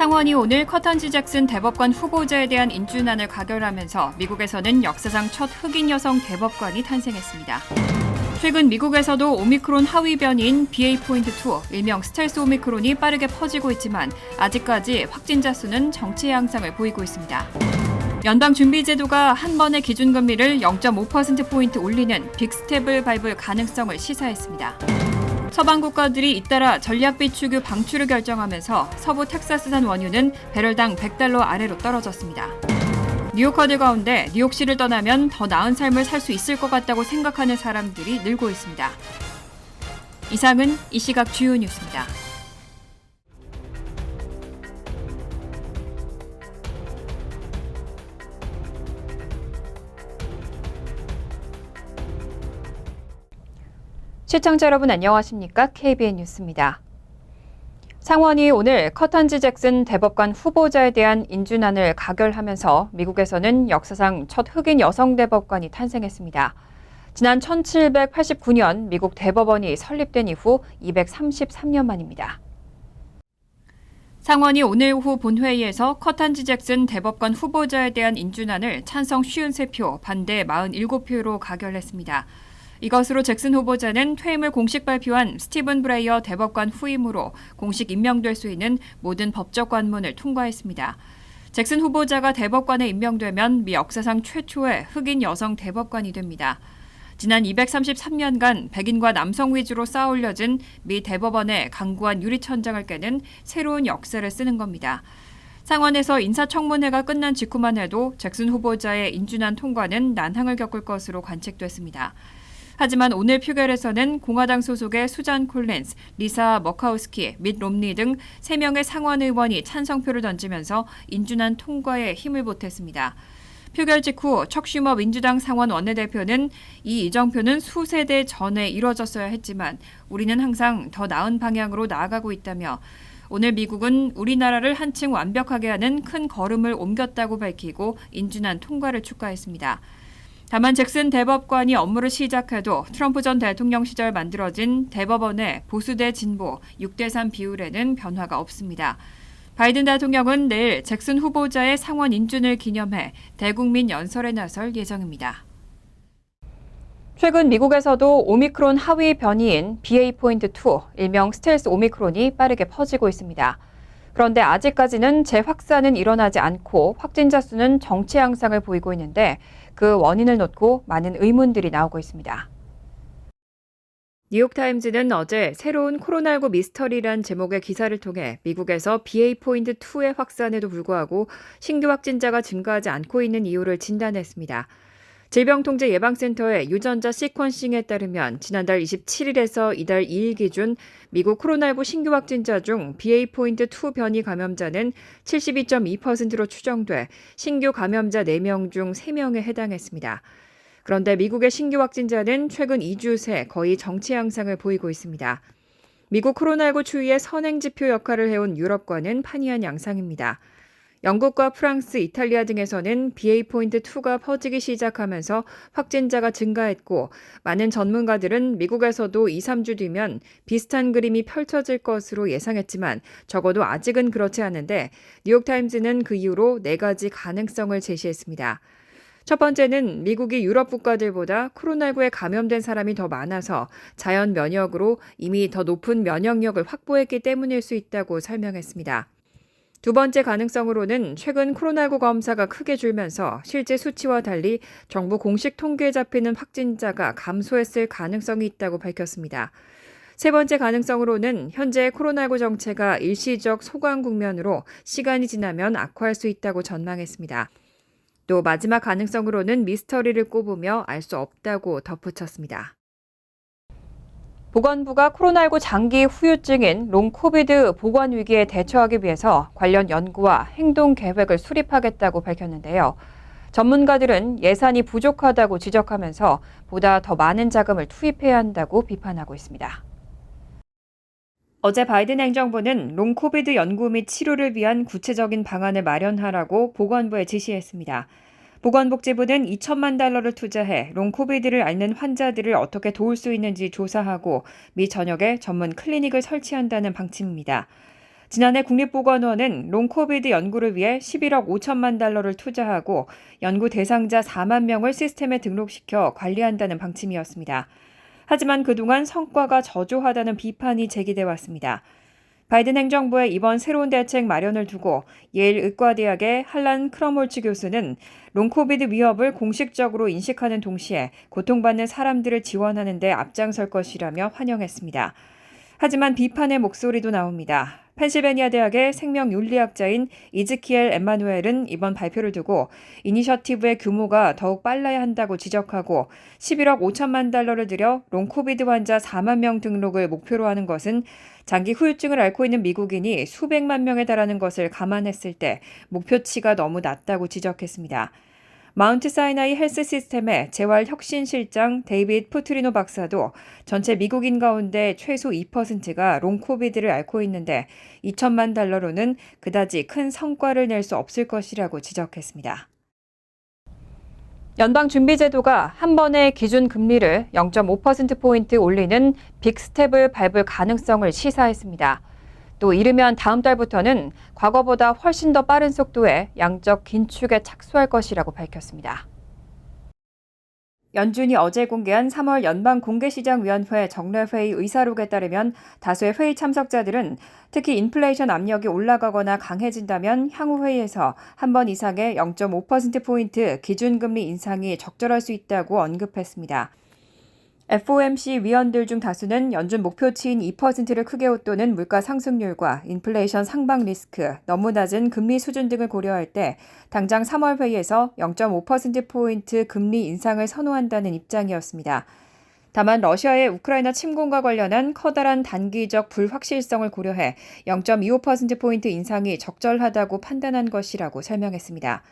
상원이 오늘 커턴지 잭슨 대법관 후보자에 대한 인준안을 가결하면서 미국에서는 역사상 첫 흑인 여성 대법관이 탄생했습니다. 최근 미국에서도 오미크론 하위 변이인 BA.2, 일명 스텔스 오미크론이 빠르게 퍼지고 있지만 아직까지 확진자 수는 정체 양상을 보이고 있습니다. 연방준비제도가 한 번의 기준금리를 0.5%포인트 올리는 빅스텝을 밟을 가능성을 시사했습니다. 서방 국가들이 잇따라 전략 비축유 방출을 결정하면서 서부 텍사스산 원유는 배럴당 100달러 아래로 떨어졌습니다. 뉴요커들 가운데 뉴욕시를 떠나면 더 나은 삶을 살 수 있을 것 같다고 생각하는 사람들이 늘고 있습니다. 이상은 이 시각 주요 뉴스입니다. 시청자 여러분 안녕하십니까? KBN 뉴스입니다. 상원이 오늘 커턴지 잭슨 대법관 후보자에 대한 인준안을 가결하면서 미국에서는 역사상 첫 흑인 여성 대법관이 탄생했습니다. 지난 1789년 미국 대법원이 설립된 이후 233년 만입니다. 상원이 오늘 오후 본회의에서 커턴지 잭슨 대법관 후보자에 대한 인준안을 찬성 53표, 반대 47표로 가결했습니다. 이것으로 잭슨 후보자는 퇴임을 공식 발표한 스티븐 브레이어 대법관 후임으로 공식 임명될 수 있는 모든 법적 관문을 통과했습니다. 잭슨 후보자가 대법관에 임명되면 미 역사상 최초의 흑인 여성 대법관이 됩니다. 지난 233년간 백인과 남성 위주로 쌓아올려진 미 대법원의 강구한 유리천장을 깨는 새로운 역사를 쓰는 겁니다. 상원에서 인사청문회가 끝난 직후만 해도 잭슨 후보자의 인준안 통과는 난항을 겪을 것으로 관측됐습니다. 하지만 오늘 표결에서는 공화당 소속의 수잔 콜린스, 리사 머카우스키, 밋 롬니 등 3명의 상원 의원이 찬성표를 던지면서 인준안 통과에 힘을 보탰습니다. 표결 직후 척슈머 민주당 상원 원내대표는 이 이정표는 수세대 전에 이뤄졌어야 했지만 우리는 항상 더 나은 방향으로 나아가고 있다며 오늘 미국은 우리나라를 한층 완벽하게 하는 큰 걸음을 옮겼다고 밝히고 인준안 통과를 축하했습니다. 다만 잭슨 대법관이 업무를 시작해도 트럼프 전 대통령 시절 만들어진 대법원의 보수 대 진보 6대 3 비율에는 변화가 없습니다. 바이든 대통령은 내일 잭슨 후보자의 상원 인준을 기념해 대국민 연설에 나설 예정입니다. 최근 미국에서도 오미크론 하위 변이인 BA.2, 일명 스텔스 오미크론이 빠르게 퍼지고 있습니다. 그런데 아직까지는 재확산은 일어나지 않고 확진자 수는 정체 양상을 보이고 있는데 그 원인을 놓고 많은 의문들이 나오고 있습니다. 뉴욕타임즈는 어제 새로운 코로나19 미스터리란 제목의 기사를 통해 미국에서 BA.2의 확산에도 불구하고 신규 확진자가 증가하지 않고 있는 이유를 진단했습니다. 질병통제예방센터의 유전자 시퀀싱에 따르면 지난달 27일에서 이달 2일 기준 미국 코로나19 신규 확진자 중 BA.2 변이 감염자는 72.2%로 추정돼 신규 감염자 4명 중 3명에 해당했습니다. 그런데 미국의 신규 확진자는 최근 2주 새 거의 정체 양상을 보이고 있습니다. 미국 코로나19 추이의 선행 지표 역할을 해온 유럽과는 판이한 양상입니다. 영국과 프랑스, 이탈리아 등에서는 BA.2가 퍼지기 시작하면서 확진자가 증가했고 많은 전문가들은 미국에서도 2, 3주 뒤면 비슷한 그림이 펼쳐질 것으로 예상했지만 적어도 아직은 그렇지 않은데 뉴욕타임즈는 그 이후로 네 가지 가능성을 제시했습니다. 첫 번째는 미국이 유럽 국가들보다 코로나19에 감염된 사람이 더 많아서 자연 면역으로 이미 더 높은 면역력을 확보했기 때문일 수 있다고 설명했습니다. 두 번째 가능성으로는 최근 코로나19 검사가 크게 줄면서 실제 수치와 달리 정부 공식 통계에 잡히는 확진자가 감소했을 가능성이 있다고 밝혔습니다. 세 번째 가능성으로는 현재 코로나19 정체가 일시적 소강 국면으로 시간이 지나면 악화할 수 있다고 전망했습니다. 또 마지막 가능성으로는 미스터리를 꼽으며 알 수 없다고 덧붙였습니다. 보건부가 코로나19 장기 후유증인 롱코비드 보건 위기에 대처하기 위해서 관련 연구와 행동 계획을 수립하겠다고 밝혔는데요. 전문가들은 예산이 부족하다고 지적하면서 보다 더 많은 자금을 투입해야 한다고 비판하고 있습니다. 어제 바이든 행정부는 롱코비드 연구 및 치료를 위한 구체적인 방안을 마련하라고 보건부에 지시했습니다. 보건복지부는 2천만 달러를 투자해 롱코비드를 앓는 환자들을 어떻게 도울 수 있는지 조사하고 미 전역에 전문 클리닉을 설치한다는 방침입니다. 지난해 국립보건원은 롱코비드 연구를 위해 11억 5천만 달러를 투자하고 연구 대상자 4만 명을 시스템에 등록시켜 관리한다는 방침이었습니다. 하지만 그동안 성과가 저조하다는 비판이 제기돼 왔습니다. 바이든 행정부의 이번 새로운 대책 마련을 두고 예일 의과대학의 할란 크러몰츠 교수는 롱코비드 위협을 공식적으로 인식하는 동시에 고통받는 사람들을 지원하는 데 앞장설 것이라며 환영했습니다. 하지만 비판의 목소리도 나옵니다. 펜실베니아 대학의 생명윤리학자인 이즈키엘 엠마누엘은 이번 발표를 두고 이니셔티브의 규모가 더욱 빨라야 한다고 지적하고 11억 5천만 달러를 들여 롱코비드 환자 4만 명 등록을 목표로 하는 것은 장기 후유증을 앓고 있는 미국인이 수백만 명에 달하는 것을 감안했을 때 목표치가 너무 낮다고 지적했습니다. 마운트 사이나이 헬스 시스템의 재활 혁신 실장 데이빗 푸트리노 박사도 전체 미국인 가운데 최소 2%가 롱코비드를 앓고 있는데 2천만 달러로는 그다지 큰 성과를 낼 수 없을 것이라고 지적했습니다. 연방준비제도가 한 번에 기준 금리를 0.5%포인트 올리는 빅스텝을 밟을 가능성을 시사했습니다. 또 이르면 다음 달부터는 과거보다 훨씬 더 빠른 속도의 양적 긴축에 착수할 것이라고 밝혔습니다. 연준이 어제 공개한 3월 연방 공개시장위원회 정례회의 의사록에 따르면 다수의 회의 참석자들은 특히 인플레이션 압력이 올라가거나 강해진다면 향후 회의에서 한 번 이상의 0.5%포인트 기준금리 인상이 적절할 수 있다고 언급했습니다. FOMC 위원들 중 다수는 연준 목표치인 2%를 크게 웃도는 물가 상승률과 인플레이션 상방 리스크, 너무 낮은 금리 수준 등을 고려할 때 당장 3월 회의에서 0.5%포인트 금리 인상을 선호한다는 입장이었습니다. 다만 러시아의 우크라이나 침공과 관련한 커다란 단기적 불확실성을 고려해 0.25%포인트 인상이 적절하다고 판단한 것이라고 설명했습니다.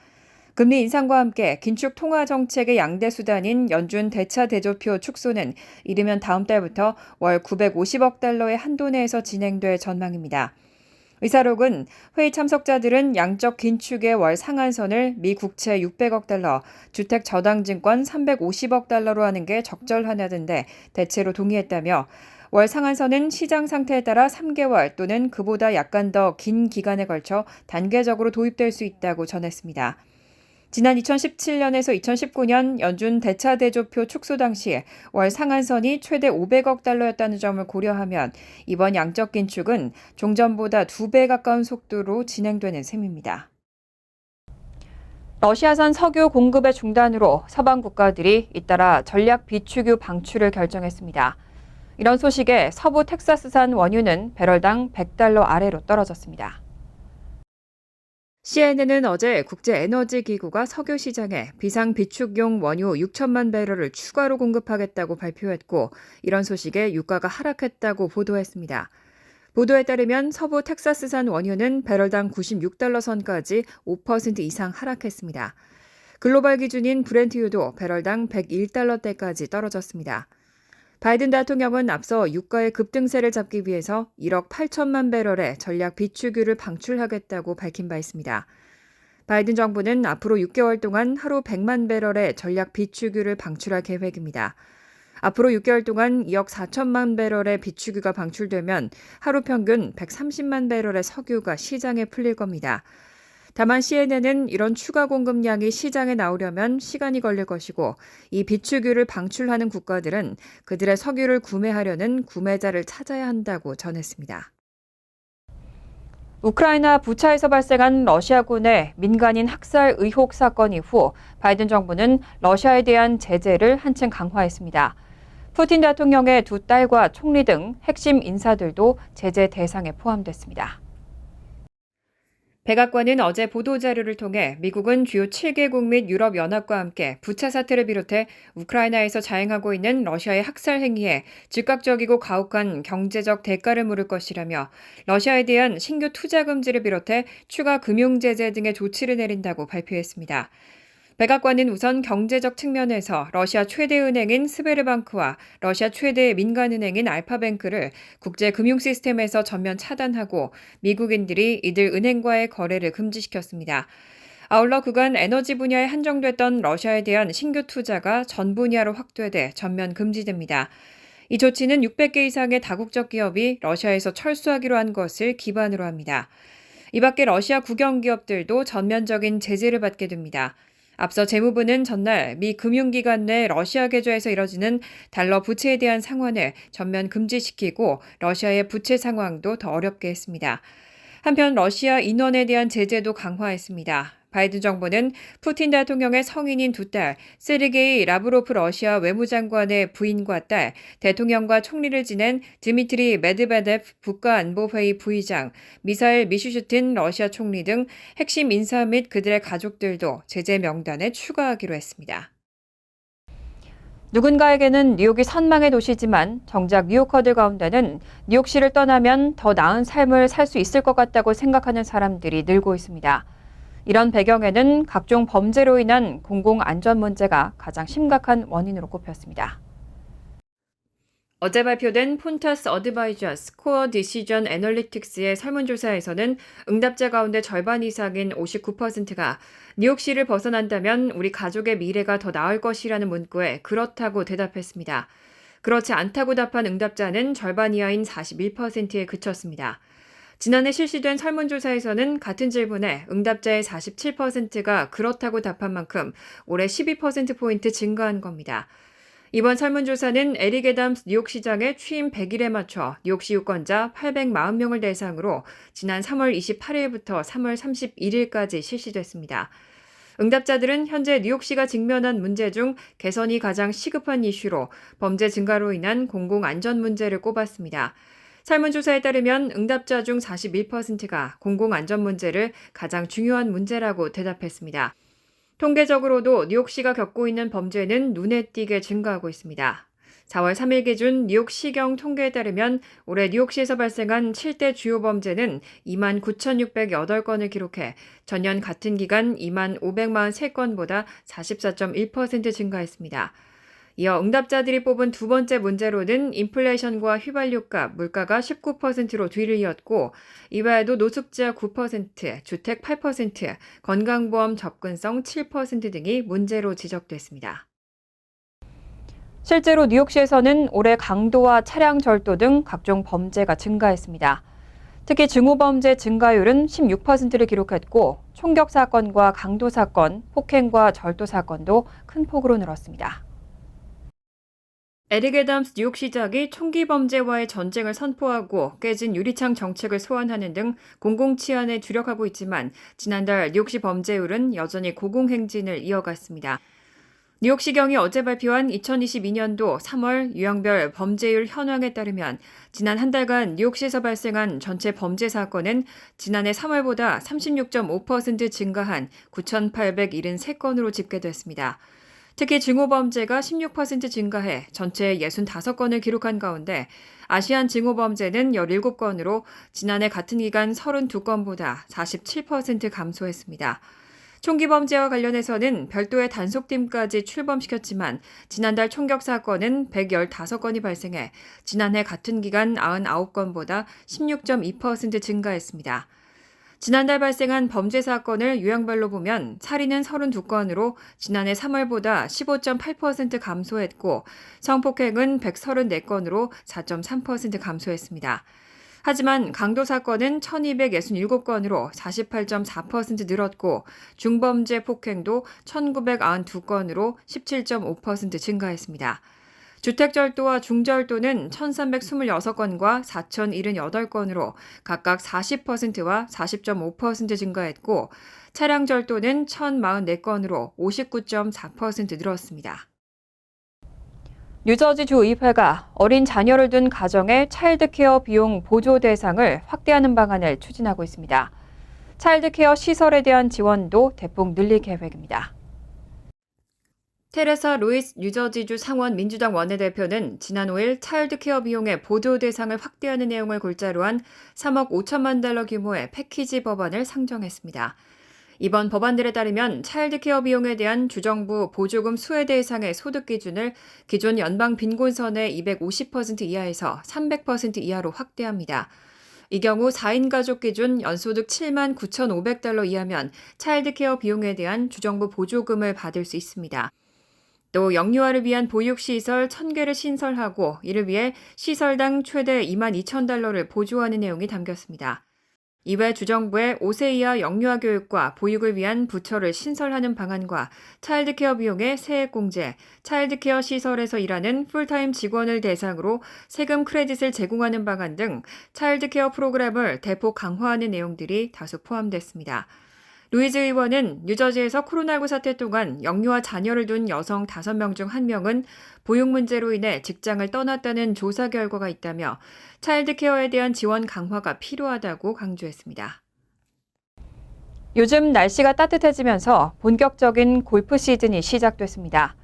금리 인상과 함께 긴축 통화 정책의 양대 수단인 연준 대차 대조표 축소는 이르면 다음 달부터 월 950억 달러의 한도 내에서 진행될 전망입니다. 의사록은 회의 참석자들은 양적 긴축의 월 상한선을 미 국채 600억 달러, 주택 저당증권 350억 달러로 하는 게 적절하다던데 대체로 동의했다며 월 상한선은 시장 상태에 따라 3개월 또는 그보다 약간 더 긴 기간에 걸쳐 단계적으로 도입될 수 있다고 전했습니다. 지난 2017년에서 2019년 연준 대차 대조표 축소 당시 월 상한선이 최대 500억 달러였다는 점을 고려하면 이번 양적 긴축은 종전보다 2배 가까운 속도로 진행되는 셈입니다. 러시아산 석유 공급의 중단으로 서방 국가들이 잇따라 전략 비축유 방출을 결정했습니다. 이런 소식에 서부 텍사스산 원유는 배럴당 100달러 아래로 떨어졌습니다. CNN은 어제 국제에너지기구가 석유 시장에 비상 비축용 원유 6천만 배럴을 추가로 공급하겠다고 발표했고 이런 소식에 유가가 하락했다고 보도했습니다. 보도에 따르면 서부 텍사스산 원유는 배럴당 96달러 선까지 5% 이상 하락했습니다. 글로벌 기준인 브렌트유도 배럴당 101달러대까지 떨어졌습니다. 바이든 대통령은 앞서 유가의 급등세를 잡기 위해서 1억 8천만 배럴의 전략 비축유를 방출하겠다고 밝힌 바 있습니다. 바이든 정부는 앞으로 6개월 동안 하루 100만 배럴의 전략 비축유를 방출할 계획입니다. 앞으로 6개월 동안 2억 4천만 배럴의 비축유가 방출되면 하루 평균 130만 배럴의 석유가 시장에 풀릴 겁니다. 다만 CNN은 이런 추가 공급량이 시장에 나오려면 시간이 걸릴 것이고 이 비축유를 방출하는 국가들은 그들의 석유를 구매하려는 구매자를 찾아야 한다고 전했습니다. 우크라이나 부차에서 발생한 러시아군의 민간인 학살 의혹 사건 이후 바이든 정부는 러시아에 대한 제재를 한층 강화했습니다. 푸틴 대통령의 두 딸과 총리 등 핵심 인사들도 제재 대상에 포함됐습니다. 백악관은 어제 보도자료를 통해 미국은 주요 7개국 및 유럽연합과 함께 부차 사태를 비롯해 우크라이나에서 자행하고 있는 러시아의 학살 행위에 즉각적이고 가혹한 경제적 대가를 물을 것이라며 러시아에 대한 신규 투자 금지를 비롯해 추가 금융 제재 등의 조치를 내린다고 발표했습니다. 백악관은 우선 경제적 측면에서 러시아 최대 은행인 스베르방크와 러시아 최대 민간은행인 알파뱅크를 국제 금융 시스템에서 전면 차단하고 미국인들이 이들 은행과의 거래를 금지시켰습니다. 아울러 그간 에너지 분야에 한정됐던 러시아에 대한 신규 투자가 전 분야로 확대돼 전면 금지됩니다. 이 조치는 600개 이상의 다국적 기업이 러시아에서 철수하기로 한 것을 기반으로 합니다. 이 밖에 러시아 국영 기업들도 전면적인 제재를 받게 됩니다. 앞서 재무부는 전날 미 금융기관 내 러시아 계좌에서 이뤄지는 달러 부채에 대한 상환을 전면 금지시키고 러시아의 부채 상황도 더 어렵게 했습니다. 한편 러시아 인원에 대한 제재도 강화했습니다. 바이든 정부는 푸틴 대통령의 성인인 두 딸, 세르게이 라브로프 러시아 외무장관의 부인과 딸, 대통령과 총리를 지낸 드미트리 메드베데프 국가안보회의 부의장, 미사일 미슈슈틴 러시아 총리 등 핵심 인사 및 그들의 가족들도 제재 명단에 추가하기로 했습니다. 누군가에게는 뉴욕이 선망의 도시지만 정작 뉴요커들 가운데는 뉴욕시를 떠나면 더 나은 삶을 살 수 있을 것 같다고 생각하는 사람들이 늘고 있습니다. 이런 배경에는 각종 범죄로 인한 공공 안전 문제가 가장 심각한 원인으로 꼽혔습니다. 어제 발표된 폰타스 어드바이저 스 코어 디시전 애널리틱스의 설문조사에서는 응답자 가운데 절반 이상인 59%가 뉴욕시를 벗어난다면 우리 가족의 미래가 더 나을 것이라는 문구에 그렇다고 대답했습니다. 그렇지 않다고 답한 응답자는 절반 이하인 41%에 그쳤습니다. 지난해 실시된 설문조사에서는 같은 질문에 응답자의 47%가 그렇다고 답한 만큼 올해 12%포인트 증가한 겁니다. 이번 설문조사는 에릭 에담스 뉴욕시장의 취임 100일에 맞춰 뉴욕시 유권자 840명을 대상으로 지난 3월 28일부터 3월 31일까지 실시됐습니다. 응답자들은 현재 뉴욕시가 직면한 문제 중 개선이 가장 시급한 이슈로 범죄 증가로 인한 공공안전 문제를 꼽았습니다. 설문조사에 따르면 응답자 중 41%가 공공안전 문제를 가장 중요한 문제라고 대답했습니다. 통계적으로도 뉴욕시가 겪고 있는 범죄는 눈에 띄게 증가하고 있습니다. 4월 3일 기준 뉴욕시경 통계에 따르면 올해 뉴욕시에서 발생한 7대 주요 범죄는 2만 9,608건을 기록해 전년 같은 기간 2만 543건보다 44.1% 증가했습니다. 이어 응답자들이 뽑은 두 번째 문제로는 인플레이션과 휘발유값, 물가가 19%로 뒤를 이었고 이외에도 노숙자 9%, 주택 8%, 건강보험 접근성 7% 등이 문제로 지적됐습니다. 실제로 뉴욕시에서는 올해 강도와 차량 절도 등 각종 범죄가 증가했습니다. 특히 증오범죄 증가율은 16%를 기록했고 총격 사건과 강도 사건, 폭행과 절도 사건도 큰 폭으로 늘었습니다. 에릭 애담스 뉴욕시장이 총기 범죄와의 전쟁을 선포하고 깨진 유리창 정책을 소환하는 등 공공치안에 주력하고 있지만 지난달 뉴욕시 범죄율은 여전히 고공행진을 이어갔습니다. 뉴욕시경이 어제 발표한 2022년도 3월 유형별 범죄율 현황에 따르면 지난 한 달간 뉴욕시에서 발생한 전체 범죄 사건은 지난해 3월보다 36.5% 증가한 9,873건으로 집계됐습니다. 특히 증오범죄가 16% 증가해 전체 65건을 기록한 가운데 아시안 증오범죄는 17건으로 지난해 같은 기간 32건보다 47% 감소했습니다. 총기 범죄와 관련해서는 별도의 단속팀까지 출범시켰지만 지난달 총격 사건은 115건이 발생해 지난해 같은 기간 99건보다 16.2% 증가했습니다. 지난달 발생한 범죄 사건을 유형별로 보면 살인은 32건으로 지난해 3월보다 15.8% 감소했고 성폭행은 134건으로 4.3% 감소했습니다. 하지만 강도 사건은 1267건으로 48.4% 늘었고 중범죄 폭행도 1992건으로 17.5% 증가했습니다. 주택절도와 중절도는 1,326건과 4,078건으로 각각 40%와 40.5% 증가했고 차량절도는 1,044건으로 59.4% 늘었습니다. 뉴저지 주 의회가 어린 자녀를 둔 가정의 차일드케어 비용 보조 대상을 확대하는 방안을 추진하고 있습니다. 차일드케어 시설에 대한 지원도 대폭 늘릴 계획입니다. 테레사 루이스 뉴저지주 상원 민주당 원내대표는 지난 5일 차일드케어 비용의 보조 대상을 확대하는 내용을 골자로 한 3억 5천만 달러 규모의 패키지 법안을 상정했습니다. 이번 법안들에 따르면 차일드케어 비용에 대한 주정부 보조금 수혜 대상의 소득 기준을 기존 연방 빈곤선의 250% 이하에서 300% 이하로 확대합니다. 이 경우 4인 가족 기준 연소득 7만 9,500달러 이하면 차일드케어 비용에 대한 주정부 보조금을 받을 수 있습니다. 또 영유아를 위한 보육시설 1000개를 신설하고 이를 위해 시설당 최대 2만 2천 달러를 보조하는 내용이 담겼습니다. 이외 주정부의 5세 이하 영유아 교육과 보육을 위한 부처를 신설하는 방안과 차일드케어 비용의 세액 공제, 차일드케어 시설에서 일하는 풀타임 직원을 대상으로 세금 크레딧을 제공하는 방안 등 차일드케어 프로그램을 대폭 강화하는 내용들이 다수 포함됐습니다. 루이즈 의원은 뉴저지에서 코로나19 사태 동안 영유아 자녀를 둔 여성 5명 중 1명은 보육 문제로 인해 직장을 떠났다는 조사 결과가 있다며 차일드 케어에 대한 지원 강화가 필요하다고 강조했습니다. 요즘 날씨가 따뜻해지면서 본격적인 골프 시즌이 시작됐습니다.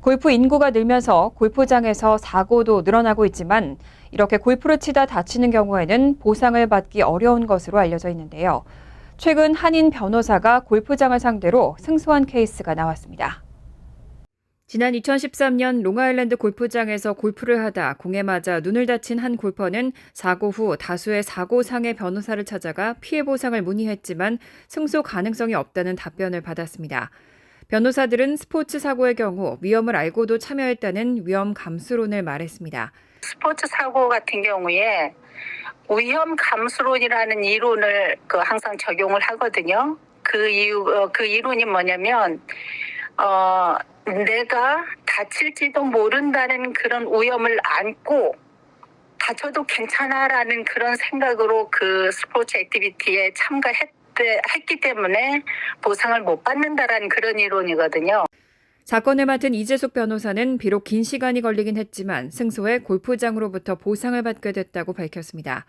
골프 인구가 늘면서 골프장에서 사고도 늘어나고 있지만 이렇게 골프를 치다 다치는 경우에는 보상을 받기 어려운 것으로 알려져 있는데요. 최근 한인 변호사가 골프장을 상대로 승소한 케이스가 나왔습니다. 지난 2013년 롱아일랜드 골프장에서 골프를 하다 공에 맞아 눈을 다친 한 골퍼는 사고 후 다수의 사고상의 변호사를 찾아가 피해 보상을 문의했지만 승소 가능성이 없다는 답변을 받았습니다. 변호사들은 스포츠 사고의 경우 위험을 알고도 참여했다는 위험 감수론을 말했습니다. 스포츠 사고 같은 경우에 위험 감수론이라는 이론을 그 항상 적용을 하거든요. 그 이유 어, 그 이론이 뭐냐면 어 내가 다칠지도 모른다는 그런 위험을 안고 다쳐도 괜찮아라는 그런 생각으로 그 스포츠 액티비티에 참가했기 때문에 보상을 못 받는다라는 그런 이론이거든요. 사건을 맡은 이재숙 변호사는 비록 긴 시간이 걸리긴 했지만 승소해 골프장으로부터 보상을 받게 됐다고 밝혔습니다.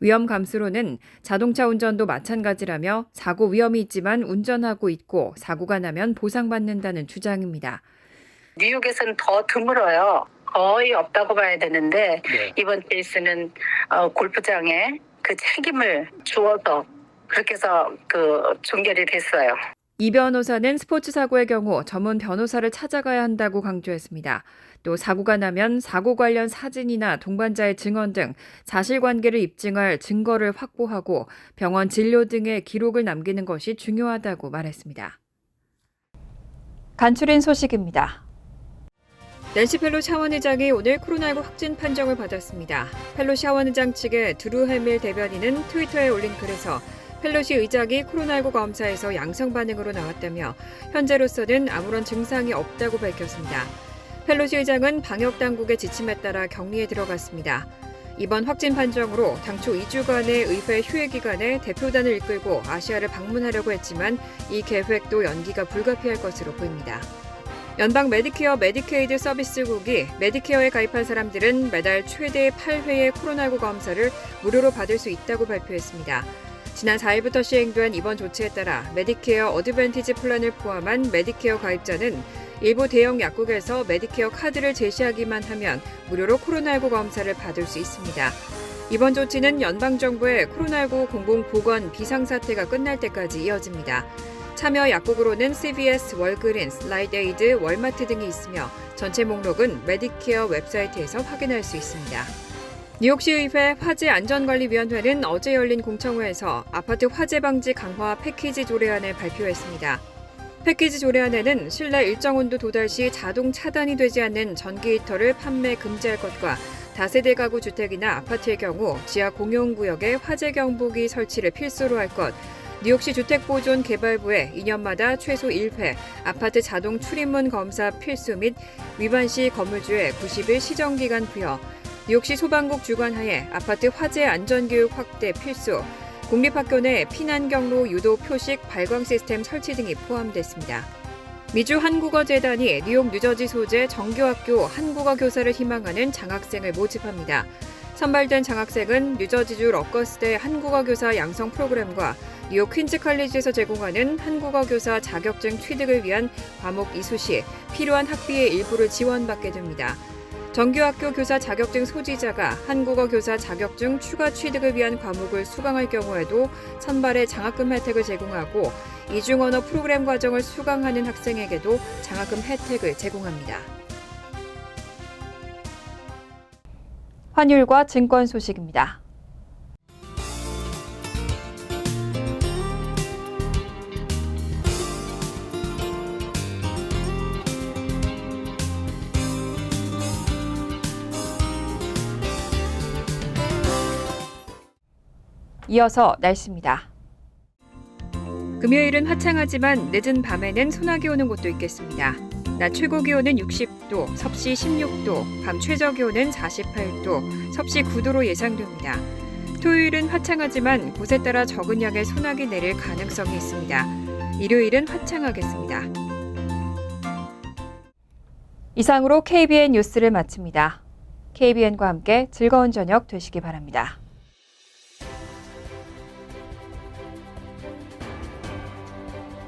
위험 감수로는 자동차 운전도 마찬가지라며 사고 위험이 있지만 운전하고 있고 사고가 나면 보상받는다는 주장입니다. 뉴욕에서는 더 드물어요. 거의 없다고 봐야 되는데 네. 이번 케이스는 어, 골프장에 그 책임을 주어서 그렇게 해서 그 종결이 됐어요. 이 변호사는 스포츠 사고의 경우 전문 변호사를 찾아가야 한다고 강조했습니다. 또 사고가 나면 사고 관련 사진이나 동반자의 증언 등 사실관계를 입증할 증거를 확보하고 병원 진료 등의 기록을 남기는 것이 중요하다고 말했습니다. 간추린 소식입니다. 낸시 펠로시 하원의장이 오늘 코로나19 확진 판정을 받았습니다. 펠로시 하원의장 측의 드루 헬밀 대변인은 트위터에 올린 글에서 펠로시 의장이 코로나19 검사에서 양성 반응으로 나왔다며 현재로서는 아무런 증상이 없다고 밝혔습니다. 펠로시 의장은 방역 당국의 지침에 따라 격리에 들어갔습니다. 이번 확진 판정으로 당초 2주간의 의회 휴회 기간에 대표단을 이끌고 아시아를 방문하려고 했지만 이 계획도 연기가 불가피할 것으로 보입니다. 연방 메디케어 메디케이드 서비스국이 메디케어에 가입한 사람들은 매달 최대 8회의 코로나19 검사를 무료로 받을 수 있다고 발표했습니다. 지난 4일부터 시행된 이번 조치에 따라 메디케어 어드밴티지 플랜을 포함한 메디케어 가입자는 일부 대형 약국에서 메디케어 카드를 제시하기만 하면 무료로 코로나19 검사를 받을 수 있습니다. 이번 조치는 연방정부의 코로나19 공공보건 비상사태가 끝날 때까지 이어집니다. 참여 약국으로는 CVS, 월그린스, 라이데이드, 월마트 등이 있으며 전체 목록은 메디케어 웹사이트에서 확인할 수 있습니다. 뉴욕시의회 화재안전관리위원회는 어제 열린 공청회에서 아파트 화재 방지 강화 패키지 조례안을 발표했습니다. 패키지 조례안에는 실내 일정 온도 도달 시 자동 차단이 되지 않는 전기 히터를 판매 금지할 것과 다세대 가구 주택이나 아파트의 경우 지하 공용 구역에 화재 경보기 설치를 필수로 할 것, 뉴욕시 주택보존 개발부에 2년마다 최소 1회 아파트 자동 출입문 검사 필수 및 위반 시 건물주의 90일 시정기간 부여, 뉴욕시 소방국 주관하에 아파트 화재 안전교육 확대 필수, 공립학교 내 피난 경로 유도 표식 발광 시스템 설치 등이 포함됐습니다. 미주 한국어재단이 뉴욕 뉴저지 소재 정교학교 한국어 교사를 희망하는 장학생을 모집합니다. 선발된 장학생은 뉴저지주 러커스대 한국어 교사 양성 프로그램과 뉴욕 퀸즈 칼리지에서 제공하는 한국어 교사 자격증 취득을 위한 과목 이수 시 필요한 학비의 일부를 지원받게 됩니다. 정규학교 교사 자격증 소지자가 한국어 교사 자격증 추가 취득을 위한 과목을 수강할 경우에도 선발의 장학금 혜택을 제공하고 이중 언어 프로그램 과정을 수강하는 학생에게도 장학금 혜택을 제공합니다. 환율과 증권 소식입니다. 이어서 날씨입니다. 금요일은 화창하지만 늦은 밤에는 소나기 오는 곳도 있겠습니다. 낮 최고 기온은 60도, 섭씨 16도, 밤 최저 기온은 48도, 섭씨 9도로 예상됩니다. 토요일은 화창하지만 곳에 따라 적은 양의 소나기 내릴 가능성이 있습니다. 일요일은 화창하겠습니다. 이상으로 KBN 뉴스를 마칩니다. KBN과 함께 즐거운 저녁 되시기 바랍니다.